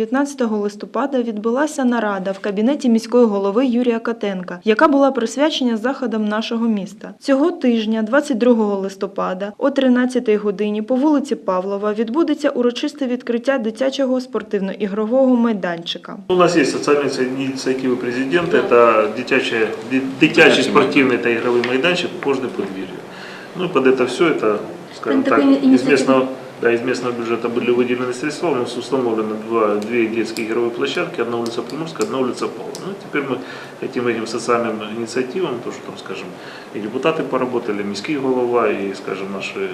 19 листопада відбулася нарада в кабінеті міської голови Юрія Катенка, яка була присвячена заходам нашого міста. Цього тижня, 22 листопада, о 13 годині по вулиці Павлова відбудеться урочисте відкриття дитячого спортивно-ігрового майданчика. У нас есть социальные инициативы президента, это дитячий, дитячий спортивный та игровой майданчик в кожной подвір'ю. Ну и под это все, это, скажем Такой так, из инициативы. местного, да, из местного бюджета были выделены средства, у нас установлено два, две детские игровые площадки, одна улица Приморская, одна улица Павла. Ну, теперь мы этим этим социальным инициативам, то, что там, скажем, и депутаты поработали, міський голова, и, скажем, наши,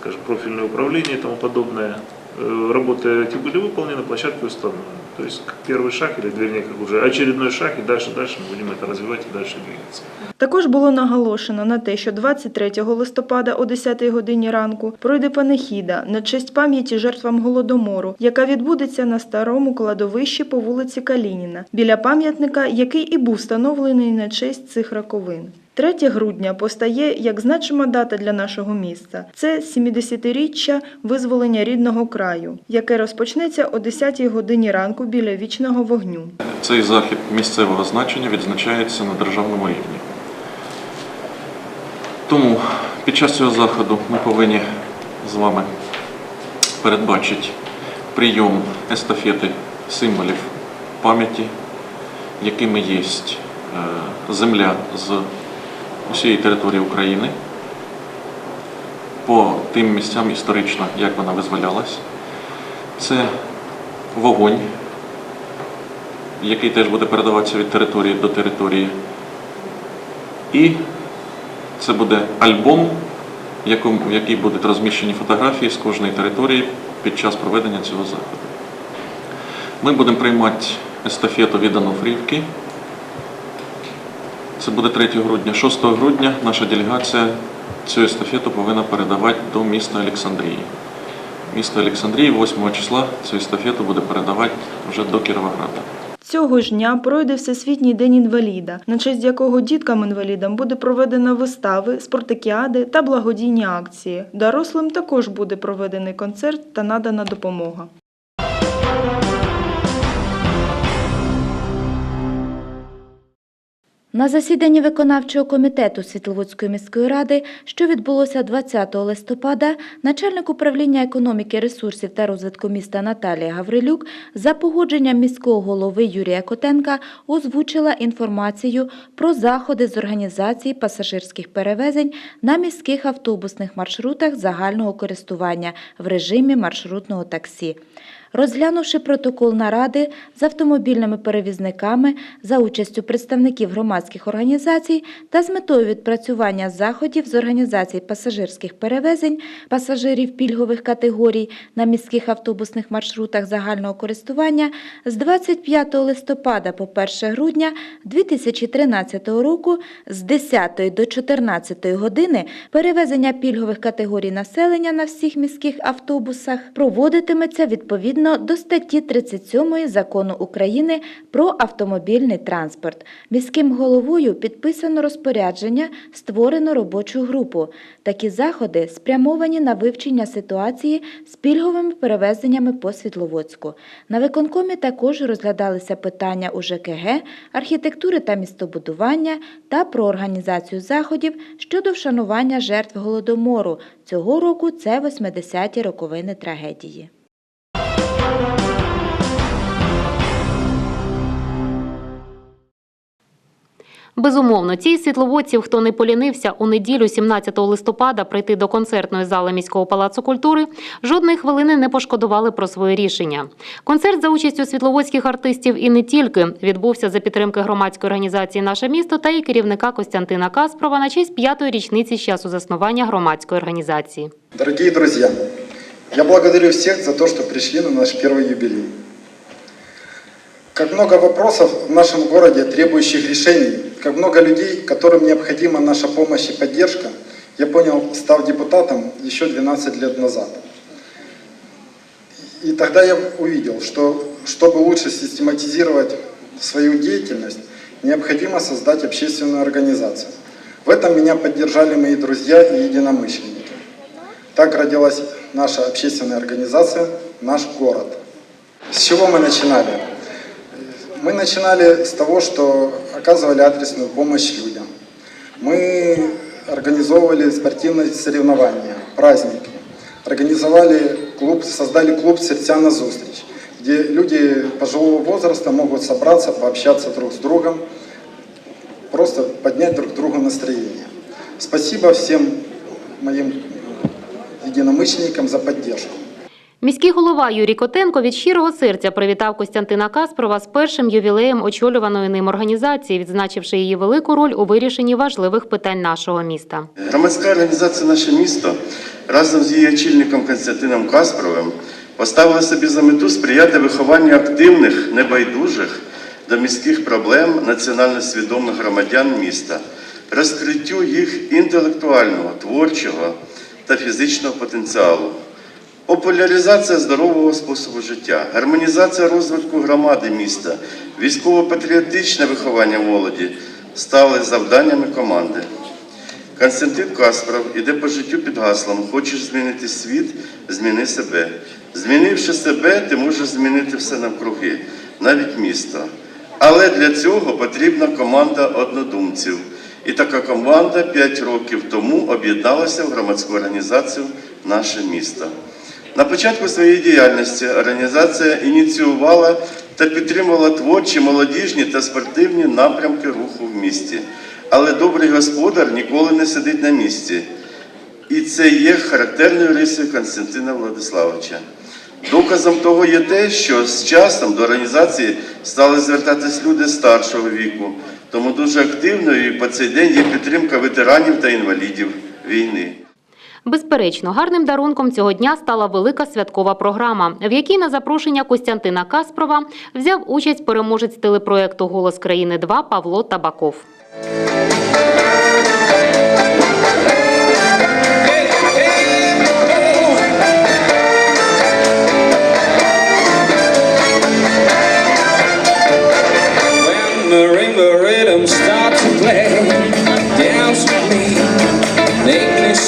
скажем, профильное управление и тому подобное, Э, работы эти были выполнены, площадки установлены. То есть как первый шаг, или вернее, как уже очередной шаг, и дальше, дальше мы будем это развивать и дальше двигаться. Також було наголошено на те, що 23 листопада о 10 годині ранку пройде панихіда на честь пам'яті жертвам голодомору, яка відбудеться на старому кладовищі по вулиці Калініна, біля пам'ятника, який і був встановлений на честь цих раковин. 3 грудня постає як значима дата для нашого міста. Це 70-річчя визволення рідного краю, яке розпочнеться о 10-й годині ранку біля вічного вогню. Цей захід місцевого значення відзначається на державному рівні. Тому під час цього заходу ми повинні з вами передбачити прийом естафети символів пам'яті, якими є е, земля з усієї території України по тим місцям історично, як вона визволялась. Це вогонь, який теж буде передаватися від території до території. І це буде альбом, в який будуть розміщені фотографії з кожної території під час проведення цього заходу. Ми будемо приймати естафету від Анофрівки. Це буде 3 грудня. 6 грудня наша делегація цю естафету повинна передавати до міста Олександрії. Місто Олександрії 8 числа цю естафету буде передавати вже до Кіровограда. Цього ж дня пройде Всесвітній день інваліда, на честь якого діткам-інвалідам буде проведено вистави, спартакіади та благодійні акції. Дорослим також буде проведений концерт та надана допомога. На засіданні виконавчого комітету Світловодської міської ради, що відбулося 20 листопада, начальник управління економіки, ресурсів та розвитку міста Наталія Гаврилюк за погодженням міського голови Юрія Котенка озвучила інформацію про заходи з організації пасажирських перевезень на міських автобусних маршрутах загального користування в режимі маршрутного таксі. Розглянувши протокол наради з автомобільними перевізниками за участю представників громадських організацій та з метою відпрацювання заходів з організації пасажирських перевезень пасажирів пільгових категорій на міських автобусних маршрутах загального користування з 25 листопада по 1 грудня 2013 року з 10 до 14 години перевезення пільгових категорій населення на всіх міських автобусах проводитиметься відповідно до статті 37 Закону України про автомобільний транспорт. Міським головою підписано розпорядження, створено робочу групу. Такі заходи спрямовані на вивчення ситуації з пільговими перевезеннями по Світловодську. На виконкомі також розглядалися питання у ЖКГ, архітектури та містобудування та про організацію заходів щодо вшанування жертв голодомору. Цього року це 80-ті роковини трагедії. Безумовно, ті світловодців, хто не полінився у неділю 17 листопада прийти до концертної зали міського палацу культури, жодної хвилини не пошкодували про своє рішення. Концерт за участю світловодських артистів і не тільки відбувся за підтримки громадської організації Наше місто та її керівника Костянтина Каспрова на честь п'ятої річниці з часу заснування громадської організації. Дорогие друзья, я благодарю всех за то, что пришли на наш первый юбилей. Как много вопросов в нашем городе, требующих решений, как много людей, которым необходима наша помощь и поддержка, я понял, став депутатом еще 12 лет назад. И тогда я увидел, что чтобы лучше систематизировать свою деятельность, необходимо создать общественную организацию. В этом меня поддержали мои друзья и единомышленники. Так родилась наша общественная организация «Наш город». С чего мы начинали? Мы начинали с того, что оказывали адресную помощь людям. Мы организовывали спортивные соревнования, праздники. Организовали клуб, создали клуб «Сердца на зустріч», где люди пожилого возраста могут собраться, пообщаться друг с другом, просто поднять друг другу настроение. Спасибо всем моим единомышленникам за поддержку. Міський голова Юрій Котенко від щирого серця привітав Костянтина Каспрова з першим ювілеєм очолюваної ним організації, відзначивши її велику роль у вирішенні важливих питань нашого міста. Громадська організація Наше місто разом з її очільником Константином Каспровим поставила собі за мету сприяти вихованню активних, небайдужих до міських проблем національно свідомих громадян міста, розкриттю їх інтелектуального, творчого та фізичного потенціалу. Популяризація здорового способу життя, гармонізація розвитку громади міста, військово-патріотичне виховання молоді стали завданнями команди. Константин Каспров іде по життю під гаслом Хочеш змінити світ, зміни себе. Змінивши себе, ти можеш змінити все навкруги, навіть місто. Але для цього потрібна команда однодумців. І така команда 5 років тому об'єдналася в громадську організацію Наше місто. На початку своєї діяльності організація ініціювала та підтримувала творчі, молодіжні та спортивні напрямки руху в місті. Але добрий господар ніколи не сидить на місці. І це є характерною рисою Константина Владиславовича. Доказом того є те, що з часом до організації стали звертатись люди старшого віку, тому дуже активною і по цей день є підтримка ветеранів та інвалідів війни. Безперечно, гарним дарунком цього дня стала велика святкова програма, в якій на запрошення Костянтина Каспрова взяв участь переможець телепроекту Голос країни 2 Павло Табаков.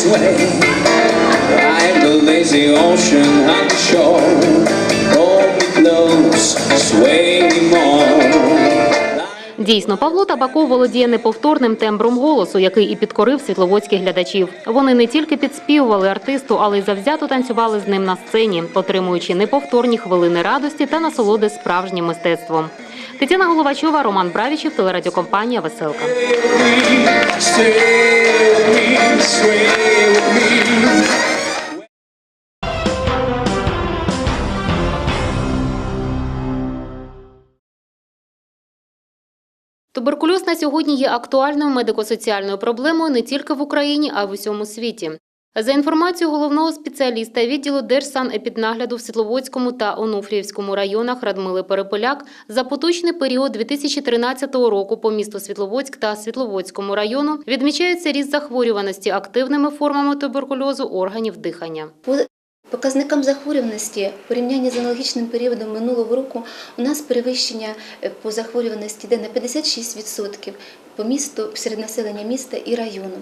When lazy ocean on the shore, hold me close, sway me more. Дійсно, Павло Табаков володіє неповторним тембром голосу, який і підкорив світловодських глядачів. Вони не тільки підспівували артисту, але й завзято танцювали з ним на сцені, отримуючи неповторні хвилини радості та насолоди справжнім мистецтвом. Тетяна Головачова, Роман Бравічев, телерадіокомпанія Веселка. Сьогодні є актуальною медико-соціальною проблемою не тільки в Україні, а й в усьому світі. За інформацією головного спеціаліста відділу Держсанепіднагляду в Світловодському та Онуфріївському районах Радмили Перепеляк, за поточний період 2013 року по місту Світловодськ та Світловодському району відмічається ріст захворюваності активними формами туберкульозу органів дихання. Показникам захворюваності в порівнянні з аналогічним періодом минулого року у нас перевищення е, по захворюваності йде на 56% по місту, серед населення міста і району.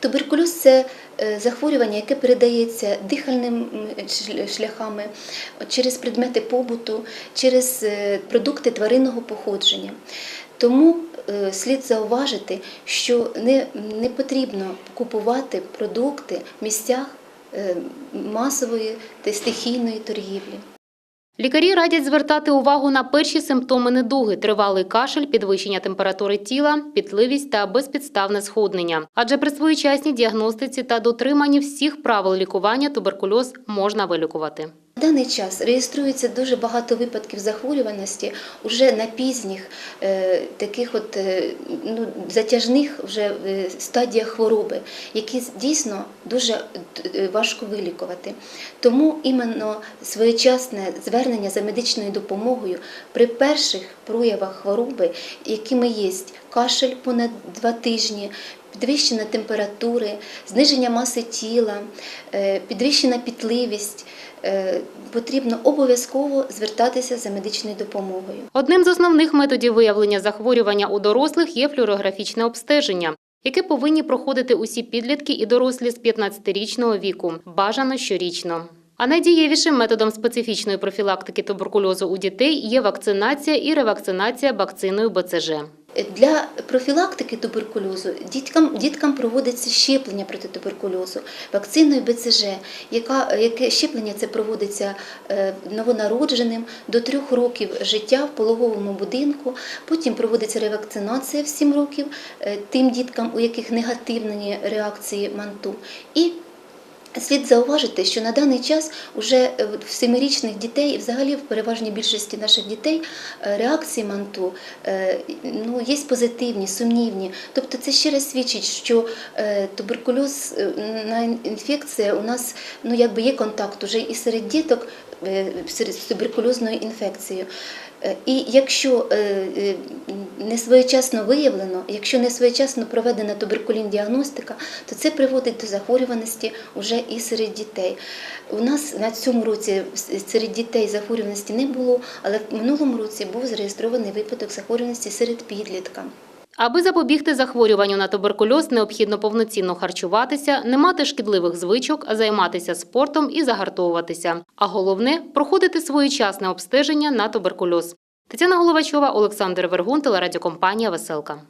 Туберкульоз це е, захворювання, яке передається дихальним шляхами, через предмети побуту, через е, продукти тваринного походження. Тому слід зауважити, що не, потрібно купувати продукти в місцях масової та стихійної торгівлі. Лікарі радять звертати увагу на перші симптоми недуги: тривалий кашель, підвищення температури тіла, пітливість та безпідставне схуднення. Адже при своєчасній діагностиці та дотриманні всіх правил лікування туберкульоз можна вилікувати. На даний час реєструється дуже багато випадків захворюваності уже на пізніх е, таких от е, ну, затяжних вже е, стадіях хвороби, які дійсно дуже важко вилікувати. Тому іменно своєчасне звернення за медичною допомогою при перших проявах хвороби, якими є кашель понад два тижні, підвищена температури, зниження маси тіла, е, підвищена пітливість. е, Потрібно обов'язково звертатися за медичною допомогою. Одним з основних методів виявлення захворювання у дорослих є флюорографічне обстеження, яке повинні проходити усі підлітки і дорослі з 15-річного віку, бажано щорічно. А найдієвішим методом специфічної профілактики туберкульозу у дітей є вакцинація і ревакцинація вакциною БЦЖ. Для профілактики туберкульозу діткам, діткам проводиться щеплення проти туберкульозу вакциною БЦЖ, яка, яке щеплення це проводиться е, новонародженим до трьох років життя в пологовому будинку. Потім проводиться ревакцинація в 7 років е, тим діткам, у яких негативні реакції манту. І Слід зауважити, що на даний час уже в семирічних дітей, і взагалі в переважній більшості наших дітей, е, реакції манту е, ну, є позитивні, сумнівні. Тобто це ще раз свідчить, що е, туберкульоз е, інфекція у нас ну, якби є контакт уже і серед діток е, з туберкульозною інфекцією. Е, І якщо е, е, не своєчасно виявлено, якщо не своєчасно проведена туберкулін-діагностика, то це приводить до захворюваності вже і серед дітей. У нас на цьому році серед дітей захворюваності не було, але в минулому році був зареєстрований випадок захворюваності серед підлітка. Аби запобігти захворюванню на туберкульоз, необхідно повноцінно харчуватися, не мати шкідливих звичок, займатися спортом і загартовуватися. А головне проходити своєчасне обстеження на туберкульоз. Тетяна Головачова, Олександр Вергун, телерадіокомпанія Веселка.